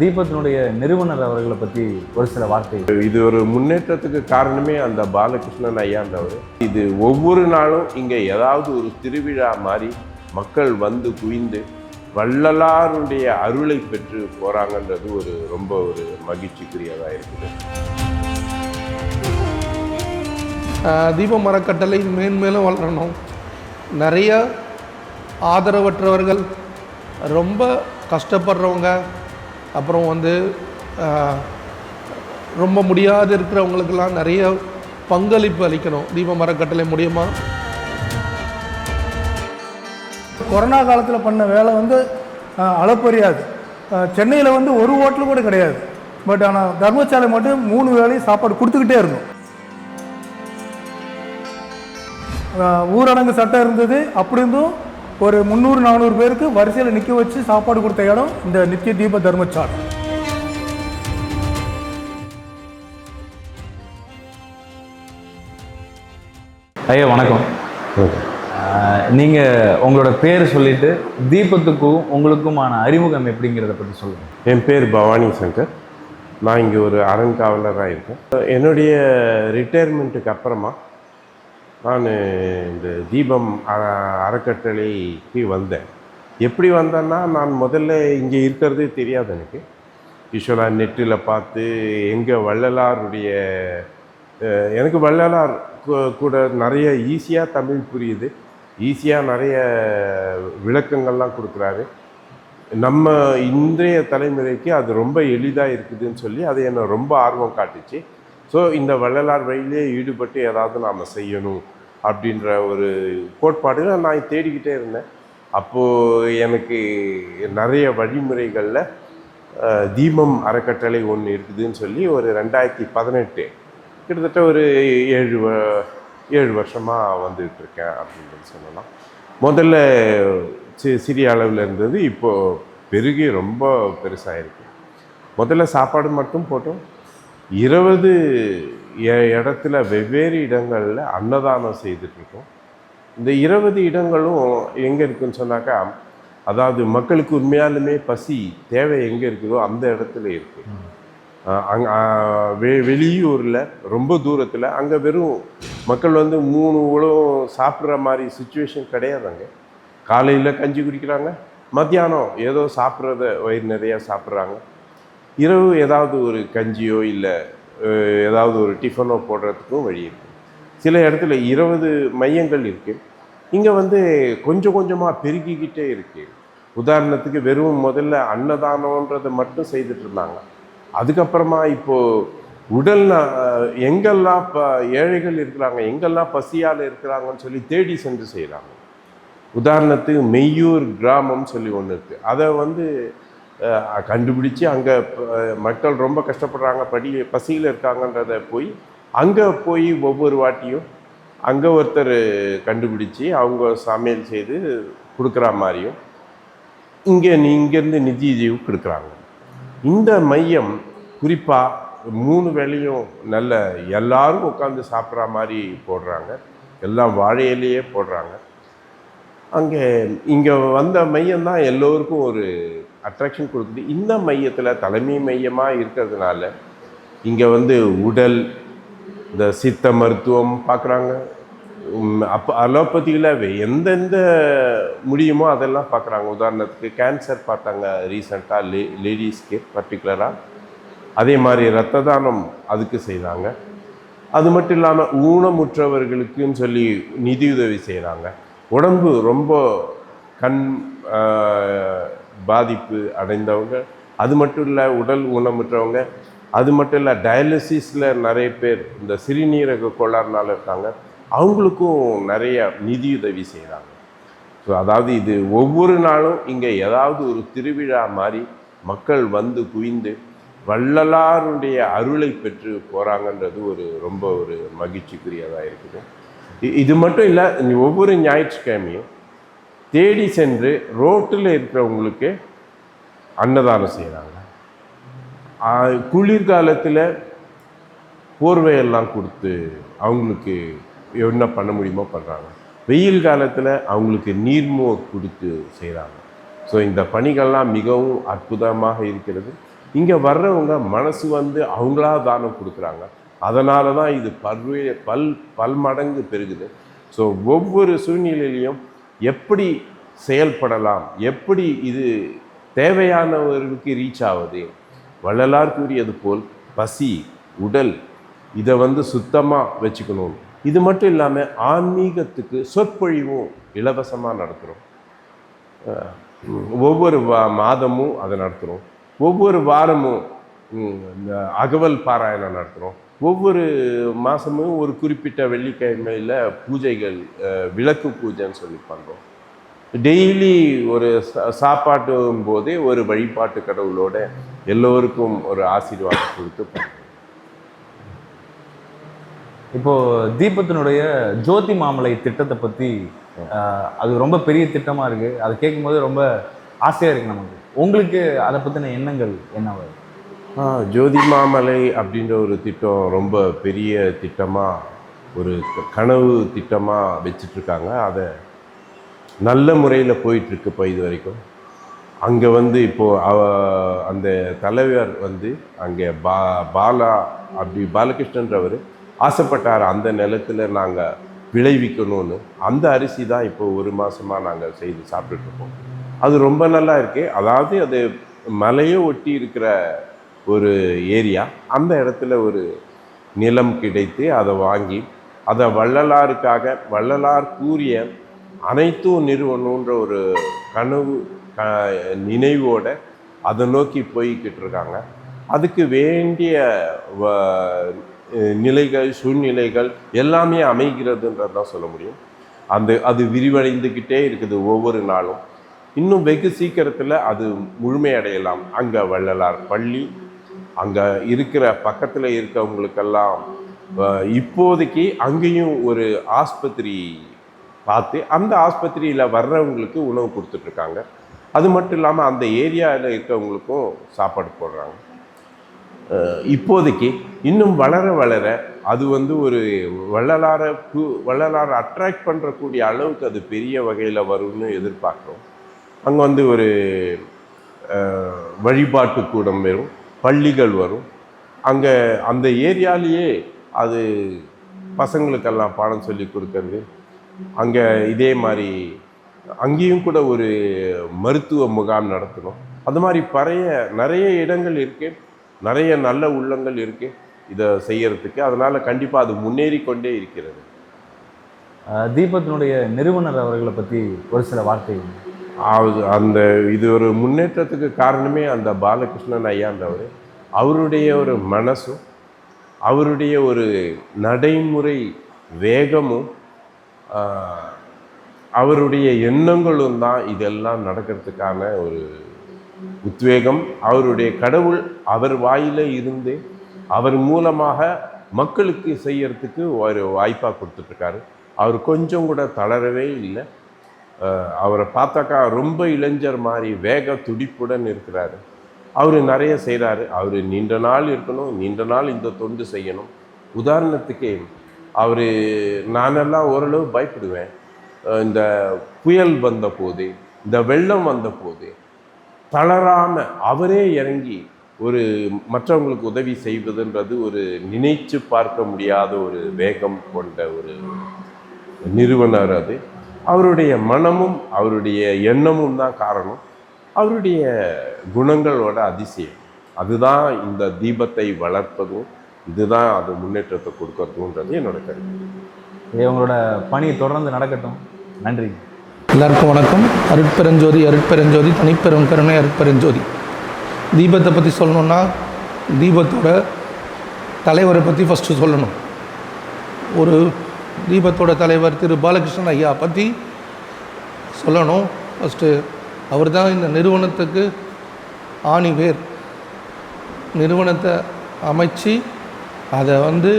தீபத்தினுடைய நிறுவனர் அவர்களை பற்றி ஒரு சில வார்த்தைகள் இது ஒரு முன்னேற்றத்துக்கு காரணமே அந்த பாலகிருஷ்ணன் ஐயான்றவர் இது ஒவ்வொரு நாளும் இங்கே ஏதாவது ஒரு திருவிழா மாதிரி மக்கள் வந்து குவிந்து வள்ளலாருடைய அருளை பெற்று போகிறாங்கன்றது ஒரு ரொம்ப ஒரு மகிழ்ச்சிக்குரியதாக இருக்குது. தீப மரக்கட்டளை மேன்மேலும் வளரணும். நிறைய ஆதரவற்றவர்கள் ரொம்ப கஷ்டப்படுறவங்க அப்புறம் வந்து ரொம்ப முடியாது இருக்கிறவங்களுக்கெல்லாம் நிறைய பங்களிப்பு அளிக்கணும். தீப மரக்கட்டளை மூலியமாக கொரோனா காலத்தில் பண்ண வேலை வந்து அளப்பறியாது. சென்னையில் வந்து ஒரு ஹோட்டல் கூட கிடையாது. பட் ஆனால் தர்மசாலை மட்டும் மூணு வேலையும் சாப்பாடு கொடுத்துக்கிட்டே இருந்தோம். ஊரடங்கு சட்டம் இருந்தது. அப்படி இருந்தும் ஒரு முந்நூறு நானூறு பேருக்கு வரிசையில் நிற்க வச்சு சாப்பாடு கொடுத்த இடம் இந்த நித்திய தீப தர்மசாலை ஐயா வணக்கம். ஆஹ் நீங்க உங்களோட பேர் சொல்லிட்டு தீபத்துக்கும் உங்களுக்குமான அறிமுகம் எப்படிங்கிறத பற்றி சொல்லுங்க. என் பேர் பவானி சங்கர். நான் இங்கே ஒரு அறங்காவலராக இருக்கேன். என்னுடைய ரிட்டையர்மெண்ட்டுக்கு அப்புறமா நான் இந்த தீபம் அறக்கட்டளைக்கு வந்தேன். எப்படி வந்தேன்னா நான் முதல்ல இங்கே இருக்கிறதே தெரியாது எனக்கு. யூஸ்வலாக நெட்டில் பார்த்து எங்கள் வள்ளலாருடைய எனக்கு வள்ளலார் கூட நிறைய ஈஸியாக தமிழ் புரியுது. ஈஸியாக நிறைய விளக்கங்கள்லாம் கொடுக்குறாரு. நம்ம இன்றைய தலைமுறைக்கு அது ரொம்ப எளிதாக இருக்குதுன்னு சொல்லி அது என்னை ரொம்ப ஆர்வம் காட்டுச்சு. ஸோ இந்த வள்ளலார் வழியிலே ஈடுபட்டு ஏதாவது நாம் செய்யணும் அப்படின்ற ஒரு கோட்பாடுல நான் தேடிக்கிட்டே இருந்தேன். அப்போது எனக்கு நிறைய வழிமுறைகளில் தீபம் அறக்கட்டளை ஒன்று இருக்குதுன்னு சொல்லி ஒரு ரெண்டாயிரத்தி பதினெட்டு கிட்டத்தட்ட ஒரு ஏழு வ ஏழு வருஷமாக வந்துகிட்டு இருக்கேன் அப்படின்னு சொல்லலாம். முதல்ல சி சிறிய அளவில் இருந்தது இப்போது பெருகி ரொம்ப பெருசாக இருக்கு முதல்ல சாப்பாடு மட்டும் போட்டோம். இருபது இடத்துல வெவ்வேறு இடங்களில் அன்னதானம் செய்துட்ருக்கோம். இந்த இருபது இடங்களும் எங்கே இருக்குன்னு சொன்னாக்கா அதாவது மக்களுக்கு உண்மையாலுமே பசி தேவை எங்கே இருக்குதோ அந்த இடத்துல இருக்குது அங்கே வெ வெளியூரில் ரொம்ப தூரத்தில் அங்கே வெறும் மக்கள் வந்து மூணு உணவும் சாப்பிட்ற மாதிரி சுச்சுவேஷன் கிடையாது அங்கே காலையில் கஞ்சி குடிக்கிறாங்க மத்தியானம் ஏதோ சாப்பிட்றத வயிறு நிறையா சாப்பிட்றாங்க. இரவு ஏதாவது ஒரு கஞ்சியோ இல்லை ஏதாவது ஒரு டிஃபனோ போடுறதுக்கும் வழி இருக்குது சில இடத்துல இருபது மையங்கள் இருக்குது இங்கே வந்து கொஞ்சம் கொஞ்சமாக பெருகிக்கிட்டே இருக்குது உதாரணத்துக்கு வெறும் முதல்ல அன்னதானன்றதை மட்டும் செய்துட்டு இருந்தாங்க. அதுக்கப்புறமா இப்போது உடல் எங்கெல்லாம் ப ஏழைகள் இருக்கிறாங்க எங்கெல்லாம் பசியால் இருக்கிறாங்கன்னு சொல்லி தேடி சென்று செய்கிறாங்க உதாரணத்துக்கு மெய்யூர் கிராமம் சொல்லி ஒன்று இருக்குது அதை வந்து கண்டுபிடிச்சு அங்கே மக்கள் ரொம்ப கஷ்டப்படுறாங்க படி பசியில் இருக்காங்கன்றத போய் அங்கே போய் ஒவ்வொரு வாட்டியும் அங்கே ஒருத்தர் கண்டுபிடிச்சி அவங்க சமையல் செய்து கொடுக்குற மாதிரியும் இங்கே நீ இங்கேருந்து நிதி உதவி கொடுக்குறாங்க. இந்த மையம் குறிப்பாக மூணு வேளையும் நல்ல எல்லாரும் உட்காந்து சாப்பிட்ற மாதிரி போடுறாங்க. எல்லாம் வாழை இலையே போடுறாங்க. அங்கே இங்கே வந்த மையம் தான் எல்லோருக்கும் ஒரு அட்ராக்ஷன் கொடுக்குது. இந்த மையத்தில் தலைமை மையமாக இருக்கிறதுனால இங்கே வந்து உடல் இந்த சித்த மருத்துவம் பார்க்குறாங்க அப்போ அலோபதியில் எந்தெந்த முடியுமோ அதெல்லாம் பார்க்குறாங்க உதாரணத்துக்கு கேன்சர் பார்த்தாங்க ரீசண்டாக லே லேடிஸ்க்கு பர்டிகுலராக அதே மாதிரி ரத்த தானம் அதுக்கு செய்கிறாங்க அது மட்டும் இல்லாமல் ஊனமுற்றவர்களுக்குன்னு சொல்லி நிதியுதவி செய்கிறாங்க உடம்பு ரொம்ப கண் பாதிப்பு அடைந்தவங்க அது மட்டும் இல்லை உடல் ஊனமுற்றவங்க அது மட்டும் இல்லை டயாலிசிஸில் நிறைய பேர் இந்த சிறுநீரக கோளாறுனால இருக்காங்க அவங்களுக்கும் நிறைய நிதியுதவி செய்கிறாங்க ஸோ அதாவது இது ஒவ்வொரு நாளும் இங்கே ஏதாவது ஒரு திருவிழா மாதிரி மக்கள் வந்து குவிந்து வள்ளலாருடைய அருளை பெற்று போகிறாங்கன்றது ஒரு ரொம்ப ஒரு மகிழ்ச்சிக்குரியதாக இருக்குது. இது மட்டும் இல்லை ஒவ்வொரு ஞாயிற்றுக்கிழமையும் தேடி சென்று ரோட்டில் இருக்கிறவங்களுக்கு அன்னதானம் செய்கிறாங்க. குளிர்காலத்தில் போர்வையெல்லாம் கொடுத்து அவங்களுக்கு என்ன பண்ண முடியுமோ பண்ணுறாங்க வெயில் காலத்தில் அவங்களுக்கு நீர்மோர் கொடுத்து செய்கிறாங்க. ஸோ இந்த பணிகள்லாம் மிகவும் அற்புதமாக இருக்கிறது. இங்கே வர்றவங்க மனசு வந்து அவங்களா தானம் கொடுக்குறாங்க. அதனால தான் இது பல்வே பல் பல் மடங்கு பெருகுது. ஸோ ஒவ்வொரு சூழ்நிலையிலையும் எப்படி செயல்படலாம்? எப்படி இது தேவையானவர்களுக்கு ரீச் ஆகுது வள்ளலார் கூறியது போல் பசி உடல் இதை வந்து சுத்தமாக வச்சுக்கணும். இது மட்டும் இல்லாமல் ஆன்மீகத்துக்கு சொற்பொழிவும் இலவசமாக நடத்துகிறோம் ஒவ்வொரு வா மாதமும் அதை நடத்துகிறோம் ஒவ்வொரு வாரமும் அகவல் பாராயணம் நடத்துகிறோம் ஒவ்வொரு மாதமும் ஒரு குறிப்பிட்ட வெள்ளிக்கிழமையில் பூஜைகள் விளக்கு பூஜைன்னு சொல்லி பண்ணுறோம் டெய்லி ஒரு சா- சாப்பாட்டும் போதே ஒரு வழிபாட்டு கடவுளோட எல்லோருக்கும் ஒரு ஆசீர்வாதம் கொடுத்து இப்போது தீபத்தினுடைய ஜோதி மாமலை திட்டத்தை பற்றி அது ரொம்ப பெரிய திட்டமாக இருக்குது அதை கேட்கும்போது ரொம்ப ஆசையாக இருக்குது நமக்கு. உங்களுக்கு அதை பற்றின எண்ணங்கள் என்னவா ஜோதிமாமலை ஜோதி மாமலை அப்படின்ற ஒரு திட்டம் ரொம்ப பெரிய திட்டமாக ஒரு கனவு திட்டமாக வச்சிட்ருக்காங்க. அதை நல்ல முறையில் போயிட்டுருக்கு இப்போ இது வரைக்கும். அங்கே வந்து இப்போது அவ அந்த தலைவர் வந்து அங்கே பா பாலா அப்படி பாலகிருஷ்ணன்றவர் ஆசைப்பட்டார் அந்த நிலத்தில் நாங்கள் விளைவிக்கணும்னு. அந்த அரிசி தான் இப்போ ஒரு மாதமாக நாங்கள் செய்து சாப்பிட்டுட்ருக்கோம். அது ரொம்ப நல்லா இருக்குது அதாவது அது மலையை ஒட்டி இருக்கிற ஒரு ஏரியா அந்த இடத்துல ஒரு நிலம் கிடைத்து அதை வாங்கி அதை வள்ளலாருக்காக வள்ளலார் கூறிய அனைத்தும் நிறுவனன்ற ஒரு கனவு க நினைவோட அதை நோக்கி போய்கிட்டு இருக்காங்க. அதுக்கு வேண்டிய வ- நிலைகள் சூழ்நிலைகள் எல்லாமே அமைகிறதுன்றது தான் சொல்ல முடியும். அந்த அது விரிவடைந்துக்கிட்டே இருக்குது ஒவ்வொரு நாளும். இன்னும் வெகு சீக்கிரத்தில் அது முழுமையடையலாம். அங்கே வள்ளலார் பள்ளி அங்கே இருக்கிற பக்கத்தில் இருக்கவங்களுக்கெல்லாம் இப்போதைக்கு அங்கேயும் ஒரு ஆஸ்பத்திரி பார்த்து அந்த ஆஸ்பத்திரியில் வர்றவங்களுக்கு உணவு கொடுத்துட்ருக்காங்க. அது மட்டும் இல்லாமல் அந்த ஏரியாவில் இருக்கவங்களுக்கும் சாப்பாடு போடுறாங்க. இப்போதைக்கு இன்னும் வளர வளர அது வந்து ஒரு வள்ளலாரை கு- வள்ளலாரை அட்ராக்ட் பண்ணுறக்கூடிய அளவுக்கு அது பெரிய வகையில் வரும்னு எதிர்பார்க்குறோம். அங்கே வந்து ஒரு வழிபாட்டு கூடம் வரும். பள்ளிகள் வரும். அங்கே அந்த ஏரியாலேயே அது பசங்களுக்கெல்லாம் பாடம் சொல்லி கொடுக்கறது. அங்கே இதே மாதிரி அங்கேயும் கூட ஒரு மருத்துவ முகாம் நடத்தணும். அது மாதிரி பறைய நிறைய இடங்கள் இருக்கு. நிறைய நல்ல உள்ளங்கள் இருக்கு. இதை செய்யறதுக்கு. அதனால் கண்டிப்பாக அது முன்னேறி கொண்டே இருக்கிறது தீபத்தினுடைய நிறுவனர் அவர்களை பற்றி ஒரு சில வார்த்தைகள். அந்த இது ஒரு முன்னேற்றத்துக்கு காரணமே அந்த பாலகிருஷ்ணன் ஐயான்றவர் அவருடைய ஒரு மனசும் அவருடைய ஒரு நடைமுறை வேகமும் அவருடைய எண்ணங்களும் தான் இதெல்லாம் நடக்கிறதுக்கான ஒரு உத்வேகம். அவருடைய கடவுள் அவர் வாயில் இருந்து அவர் மூலமாக மக்களுக்கு செய்யறதுக்கு ஒரு வாய்ப்பாக கொடுத்துட்ருக்காரு அவர் கொஞ்சம் கூட தளரவே இல்லை. அவரை பார்த்தாக்கா ரொம்ப இளைஞர் மாதிரி வேக துடிப்புடன் இருக்கிறாரு. அவர் நிறைய செய்கிறாரு அவர் நீண்ட நாள் இருக்கணும் நீண்ட நாள் இந்த தொண்டு செய்யணும். உதாரணத்துக்கு அவர் நானெல்லாம் ஓரளவு பயப்படுவேன். இந்த புயல் வந்த போது இந்த வெள்ளம் வந்த போது தளராம அவரே இறங்கி ஒரு மற்றவங்களுக்கு உதவி செய்வதுன்றது ஒரு நினைச்சு பார்க்க முடியாத ஒரு வேகம் கொண்ட ஒரு நிறுவனர் அது. அவருடைய மனமும் அவருடைய எண்ணமும் தான் காரணம். அவருடைய குணங்களோட அதிசயம். அதுதான் இந்த தீபத்தை வளர்ப்பதும் இதுதான் அது முன்னேற்றத்தை கொடுக்கறதுன்றது என்னோட கருத்து. உங்களோட பணி தொடர்ந்து நடக்கட்டும். நன்றி. எல்லாருக்கும் வணக்கம். அருட்பெருஞ்சோதி அருட்பெருஞ்சோதி தனிப்பெரும் கருணை அருட்பெருஞ்சோதி. தீபத்தை பற்றி சொல்லணுன்னா தீபத்தோட தலைவரை பற்றி ஃபஸ்ட்டு சொல்லணும். ஒரு தீபத்தோட தலைவர் திரு பாலகிருஷ்ணன் ஐயா பற்றி சொல்லணும். ஃபஸ்ட்டு அவர் தான் இந்த நிறுவனத்துக்கு ஆணிவேர் நிறுவனத்தை அமைச்சு அதை வந்து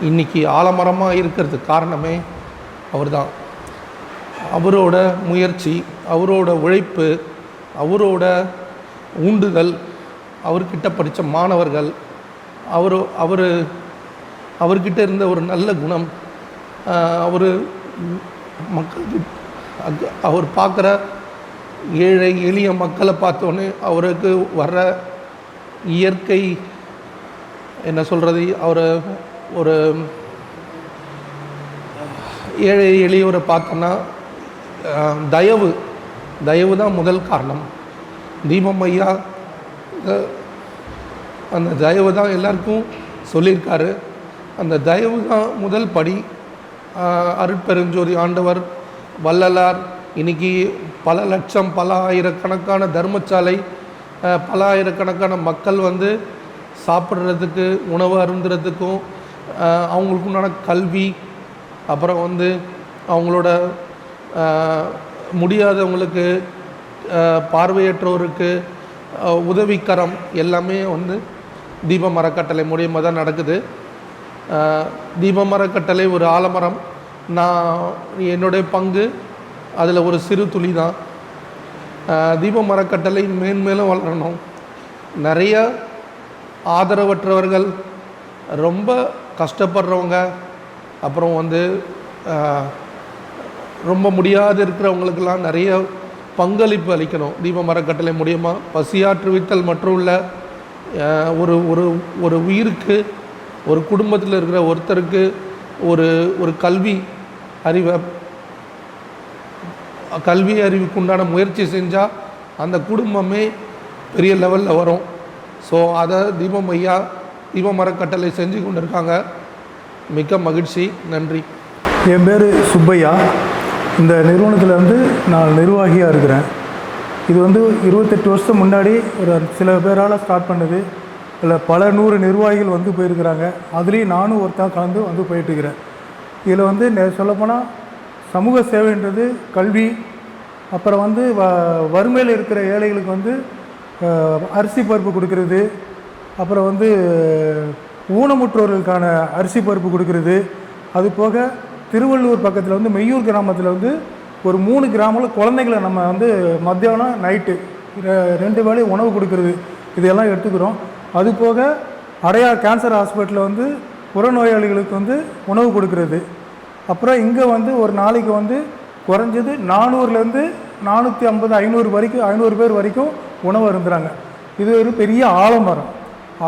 இன்னைக்கு ஆலமரமாக இருக்கிறதுக்கு காரணமே அவர் தான் அவரோட முயற்சி அவரோட உழைப்பு அவரோட ஊண்டுதல் அவர்கிட்ட படித்த மாணவர்கள் அவர் அவர் அவர்கிட்ட இருந்த ஒரு நல்ல குணம் அவர் மக்களுக்கு அவர் பார்க்குற ஏழை எளிய மக்களை பார்த்தோன்னே அவருக்கு வர்ற இயற்கை என்ன சொல்கிறது அவரை ஒரு ஏழை எளியவரை பார்த்தோன்னா தயவு தயவு தான் முதல் காரணம். தீபம் ஐயா அந்த தயவு தான் எல்லாருக்கும் சொல்லியிருக்காரு. அந்த தயவு தான் முதல் படி. அருட்பெருஞ்சோதி ஆண்டவர் வள்ளலார் இன்னைக்கு பல லட்சம் பல ஆயிரக்கணக்கான தர்மசாலை பல ஆயிரக்கணக்கான மக்கள் வந்து சாப்பிட்றதுக்கு உணவு அருந்துறதுக்கும் அவங்களுக்கு உண்டான கல்வி அப்புறம் வந்து அவங்களோட முடியாதவங்களுக்கு பார்வையற்றோருக்கு உதவிக்கரம் எல்லாமே வந்து தீபம் அறக்கட்டளை மூலியமாக தான் நடக்குது. தீபமரக்கட்டளை ஒரு ஆலமரம். நான் என்னுடைய பங்கு அதில் ஒரு சிறு துளி தான் தீபமரக்கட்டளை மேன்மேலும் வளரணும். நிறைய ஆதரவற்றவர்கள் ரொம்ப கஷ்டப்படுறவங்க அப்புறம் வந்து ரொம்ப முடியாது இருக்கிறவங்களுக்கெல்லாம் நிறைய பங்களிப்பு அளிக்கணும். தீப மரக்கட்டளை மூலியமாக பசியாற்றுவித்தல் மற்றும் உள்ள ஒரு ஒரு ஒரு உயிருக்கு ஒரு குடும்பத்தில் இருக்கிற ஒருத்தருக்கு ஒரு ஒரு கல்வி அறிவை கல்வி அறிவுக்கு உண்டான முயற்சி செஞ்சால் அந்த குடும்பமே பெரிய லெவலில் வரும். ஸோ அதை தீபம் ஐயா தீப மரக்கட்டளை செஞ்சு கொண்டு இருக்காங்க மிக்க மகிழ்ச்சி நன்றி. என் பேர் சுப்பையா. இந்த நிறுவனத்தில் வந்து நான் நிர்வாகியாக இருக்கிறேன். இது வந்து இருபத்தெட்டு வருஷம் முன்னாடி ஒரு சில பேரால் ஸ்டார்ட் பண்ணுது இல்லை பல நூறு நிர்வாகிகள் வந்து போயிருக்கிறாங்க. அதுலேயும் நானும் ஒருத்தன் கலந்து வந்து போயிட்டுருக்கிறேன் இதில் வந்து நெ- சொல்லப்போனால் சமூக சேவைன்றது கல்வி அப்புறம் வந்து வ வறுமையில் இருக்கிற ஏழைகளுக்கு வந்து அரிசி பருப்பு கொடுக்கறது அப்புறம் வந்து ஊனமுற்றோர்களுக்கான அரிசி பருப்பு கொடுக்கறது. அது போக திருவள்ளூர் பக்கத்தில் வந்து மெய்யூர் கிராமத்தில் வந்து ஒரு மூணு கிராமத்தில் குழந்தைங்களை நம்ம வந்து மத்தியானம் நைட்டு ரெண்டு வேலையும் உணவு கொடுக்கறது. இதெல்லாம் எடுத்துக்கிறோம். அது போக அடையார் கேன்சர் ஹாஸ்பிட்டலில் வந்து புறநோயாளிகளுக்கு வந்து உணவு கொடுக்கறது. அப்புறம் இங்கே வந்து ஒரு நாளைக்கு வந்து குறைஞ்சது நானூறுலேருந்து நானூற்றி ஐம்பது ஐநூறு வரைக்கும் ஐநூறு பேர் வரைக்கும் உணவு அருந்துறாங்க. இது ஒரு பெரிய ஆலமரம்.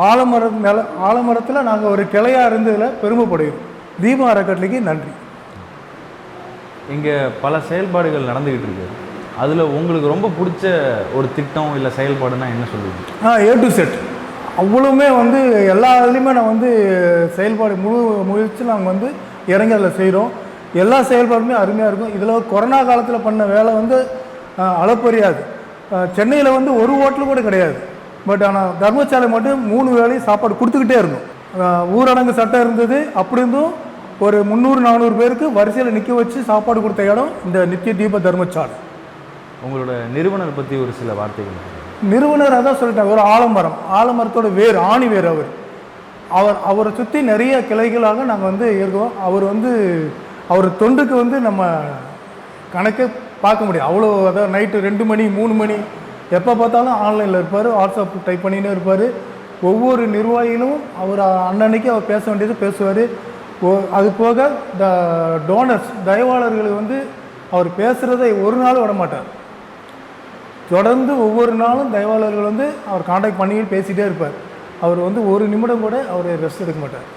ஆலமரம் நில ஆலமரத்தில் நாங்கள் ஒரு கிளையாக இருந்ததில் பெருமைப்படுகிறோம். தீபம் அறக்கட்டளைக்கு நன்றி. இங்கே பல செயல்பாடுகள் நடந்துக்கிட்டு இருக்கு. அதில் உங்களுக்கு ரொம்ப பிடிச்ச ஒரு திட்டம் இல்லை செயல்பாடுனா என்ன சொல்லுவீங்க? ஆ ஏ டு செட் அவ்வளவுமே வந்து எல்லா இதுலேயுமே நான் வந்து செயல்பாடு முழு முயற்சி நாங்கள் வந்து இறங்கி அதில் செய்கிறோம் எல்லா செயல்பாடுமே அருமையாக இருக்கும். இதில் கொரோனா காலத்தில் பண்ண வேலை வந்து ஆ, அளப்பரியாது சென்னையில் வந்து ஒரு ஹோட்டல் கூட கிடையாது. பட் ஆனால் தர்மசாலை மட்டும் மூணு வேலையும் சாப்பாடு கொடுத்துக்கிட்டே இருந்தோம். ஊரடங்கு சட்டம் இருந்தது. அப்படி இருந்தும் ஒரு முந்நூறு நானூறு பேருக்கு வரிசையில் நிற்க வச்சு சாப்பாடு கொடுத்த இடம் இந்த நித்திய தீப தர்மசாலை. உங்களோட நிறுவனர் பற்றி ஒரு சில வார்த்தைகள் நிறுவனர் அதான் சொல்லிட்டாங்க ஒரு ஆலமரம். ஆலமரத்தோட வேர் ஆணி வேர் அவர். அவர் அவரை சுற்றி நிறைய கிளைகளாக நாங்கள் வந்து இருக்கோம் அவர் வந்து அவர் தொண்டுக்கு வந்து நம்ம கணக்கே பார்க்க முடியும் அவ்வளோ அதாவது நைட்டு ரெண்டு மணி மூணு மணி எப்போ பார்த்தாலும் ஆன்லைனில் இருப்பார் வாட்ஸ்அப் டைப் பண்ணின்னு இருப்பார். ஒவ்வொரு நிர்வாகிகளும் அவர் அன்னன்னைக்கு அவர் பேச வேண்டியது பேசுவார். ஓ அது போக த டோனர்ஸ் தயவாளர்கள் வந்து அவர் பேசுகிறதை ஒரு நாள் விட மாட்டார். தொடர்ந்து ஒவ்வொரு நாளும் தயவாளர்கள் வந்து அவர் காண்டாக்ட் பண்ணி பேசிகிட்டே இருப்பார். அவர் வந்து ஒரு நிமிடம் கூட அவர் ரெஸ்ட் எடுக்க மாட்டார்.